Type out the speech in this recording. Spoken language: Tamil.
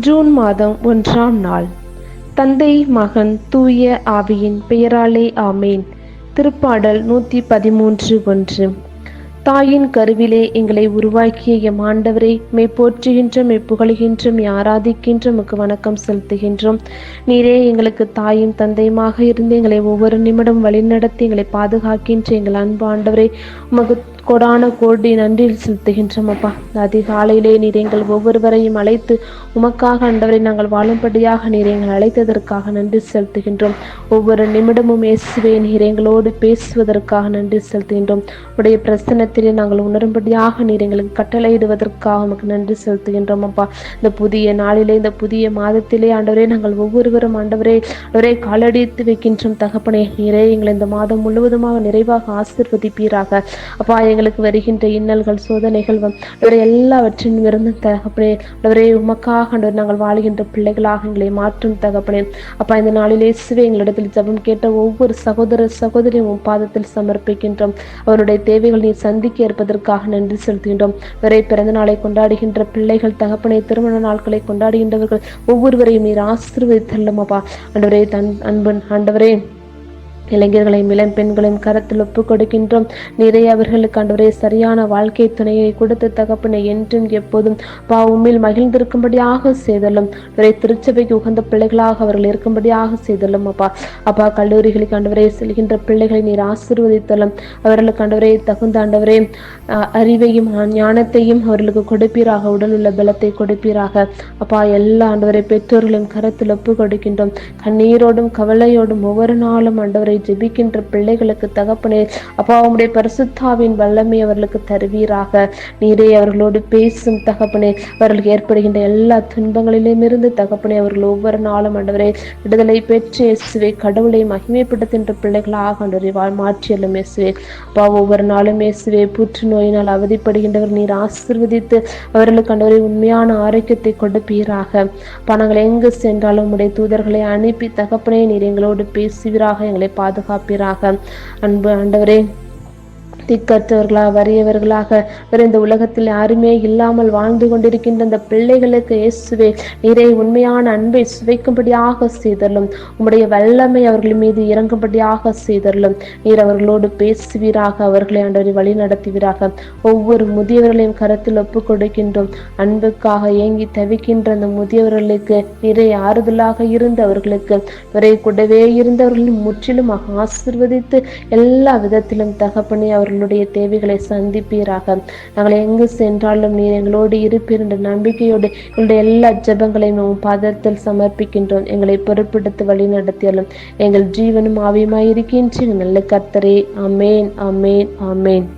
ஜூன் மாதம் ஒன்றாம் நாள். தந்தை மகன் தூய ஆவியின் பெயராலே ஆமேன். திருப்பாடல் நூற்றி பதிமூன்று ஒன்று. தாயின் கருவிலே எங்களை உருவாக்கிய எம் ஆண்டவரை மெய் போற்றுகின்றோம் மெய் புகழுகின்றோம் மெய் ஆராதிக்கின்றோம் உமக்கு வணக்கம் செலுத்துகின்றோம். நீரே எங்களுக்கு தாயும் தந்தையுமாக இருந்து எங்களை ஒவ்வொரு நிமிடம் வழிநடத்தி எங்களை பாதுகாக்கின்ற எங்கள் அன்பு ஆண்டவரை உமக்கு கொடான கோடி நன்றி செலுத்துகின்றோம் அப்பா அதிகாலையிலே நீர் எங்கள் ஒவ்வொருவரையும் அழைத்து உமக்காக ஆண்டவரை நாங்கள் வாழும்படியாக நீர் எங்கள் அழைத்ததற்காக நன்றி செலுத்துகின்றோம். ஒவ்வொரு நிமிடமும் இயேசுவே நீர் எங்களோடு பேசுவதற்காக நன்றி செலுத்துகின்றோம். உடைய பிரசனத்திலே நாங்கள் உணரும்படியாக நீர் எங்களுக்கு கட்டளையிடுவதற்காக உமக்கு நன்றி செலுத்துகின்றோம் அப்பா இந்த புதிய நாளிலே இந்த புதிய மாதத்திலே ஆண்டவரே நாங்கள் ஒவ்வொருவரும் ஆண்டவரே ஆண்டவரே காலடித்து வைக்கின்றோம். தகப்பனே நீரே எங்களை இந்த மாதம் முழுவதுமாக நிறைவாக ஆசிர்வதிப்பீராக. அப்பா எங்களுக்கு வருகின்ற இன்னல்கள் சோதனைகள் ஆண்டவரே எல்லாவற்றின் இருந்து தகப்பனே அவரே உமக்காக நாங்கள் வாழ்கின்ற பிள்ளைகளாக எங்களை மாற்றும் தகப்பனே. அப்பா இந்த நாளிலே சிவை எங்களிடத்தில் ஜபம் கேட்ட ஒவ்வொரு சகோதர சகோதரியும் உம் பாதத்தில் சமர்ப்பிக்கின்றோம். அவருடைய தேவைகள் நீ சந்திக்க இருப்பதற்காக நன்றி செலுத்துகின்றோம். வரை பிறந்த நாளை கொண்டாடுகின்ற பிள்ளைகள் தகப்பனை திருமண நாட்களை கொண்டாடுகின்றவர்கள் ஒவ்வொருவரையும் நீர் ஆசீர்வதித்தள்ளும் அப்பா. ஆண்டவரே தன் அன்பன் ஆண்டவரே இளைஞர்களையும் இளம் பெண்களையும் கரத்தில் ஒப்பு கொடுக்கின்றோம். நிறைய அவர்களுக்கு ஆண்டவரே சரியான வாழ்க்கை துணையை கொடுத்து தகப்பனை என்றும் எப்போதும் பா மகிழ்ந்திருக்கும்படியாக செய்தலும் ஒரே திருச்சபைக்கு உகந்த பிள்ளைகளாக அவர்கள் இருக்கும்படியாக செய்தலும் அப்பா. அப்பா கல்லூரிகளுக்கு ஆண்டவரே செல்கின்ற பிள்ளைகளை நீர் ஆசீர்வதித்தலும் அவர்களுக்கு ஆண்டவரே தகுந்த ஆண்டவரே அஹ், அறிவையும் ஞானத்தையும் அவர்களுக்கு கொடுப்பீராக உடல் உள்ள பலத்தை கொடுப்பீராக. அப்பா எல்லா ஆண்டவரை பெற்றோர்களையும் கரத்தில் ஒப்பு கொடுக்கின்றோம். கண்ணீரோடும் கவலையோடும் ஒவ்வொரு நாளும் ஆண்டவரை ஜெபிக்கின்ற பிள்ளைகளுக்கு தகப்பனே அப்பா உம்முடைய பரிசுத்தாவின் வல்லமை அவர்களுக்கு தருவீராக. நீரே அவர்களோடு பேசும் தகப்பனே அவர்களுக்கு ஏற்படுகின்ற எல்லா துன்பங்களிலும் இருந்து தகப்பனே அவர்கள் ஒவ்வொரு நாளும் ஆண்டவரே விடுதலை பெற்று இயேசுவை கடவுளை மகிமைப்படுத்துகின்ற பிள்ளைகளாக ஆண்டவரை வாழ் மாற்றியலும் இயேசுவே. அப்பா ஒவ்வொரு நாளும் இயேசுவே புற்றுநோயினால் அவதிப்படுகின்றவர் நீர் ஆசிர்வதித்து அவர்களுக்கு ஆண்டவரை உண்மையான ஆரோக்கியத்தை கொடுப்பீராக. பணங்கள் எங்கு சென்றாலும் உடைய தூதர்களை அனுப்பி தகப்பனே நீர் எங்களோடு பேசுவீராக. எங்களை பாதுகாப்பீராக. அன்பு ஆண்டவரே திக்கற்றவர்களா வறியவர்களாக வேறு இந்த உலகத்தில் யாருமே இல்லாமல் வாழ்ந்து கொண்டிருக்கின்ற இந்த பிள்ளைகளுக்கு இயேசுவே நிறைய உண்மையான அன்பை சுவைக்கும்படியாக செய்தரலும். உம்முடைய வல்லமை அவர்கள் மீது இறங்கும்படியாக செய்தரலும். நீர் அவர்களோடு பேசுவீராக அவர்களை ஆண்டவரை வழி நடத்துவீராக. ஒவ்வொரு முதியவர்களையும் கரத்தில் ஒப்பு கொடுக்கின்றோம். அன்புக்காக ஏங்கி தவிக்கின்ற அந்த முதியவர்களுக்கு நிறைய ஆறுதலாக இருந்தவர்களுக்கு விரை கூடவே இருந்தவர்களும் முற்றிலுமாக ஆசிர்வதித்து எல்லா விதத்திலும் தகப்பனே எங்களுடைய தேவைகளை சந்திப்பீராக. நாங்கள் எங்கு சென்றாலும் நீர் எங்களோடு இருப்பீர் என்ற நம்பிக்கையோடு எங்களுடைய எல்லா ஜெபங்களையும் பதத்தில் பாதத்தில் சமர்ப்பிக்கின்றோம். எங்களை பொறுப்பெடுத்து வழி நடத்தியாலும் எங்கள் ஜீவனும் ஆவியமாய் இருக்கின்ற நல்ல கர்த்தரே அமேன் அமேன் அமேன்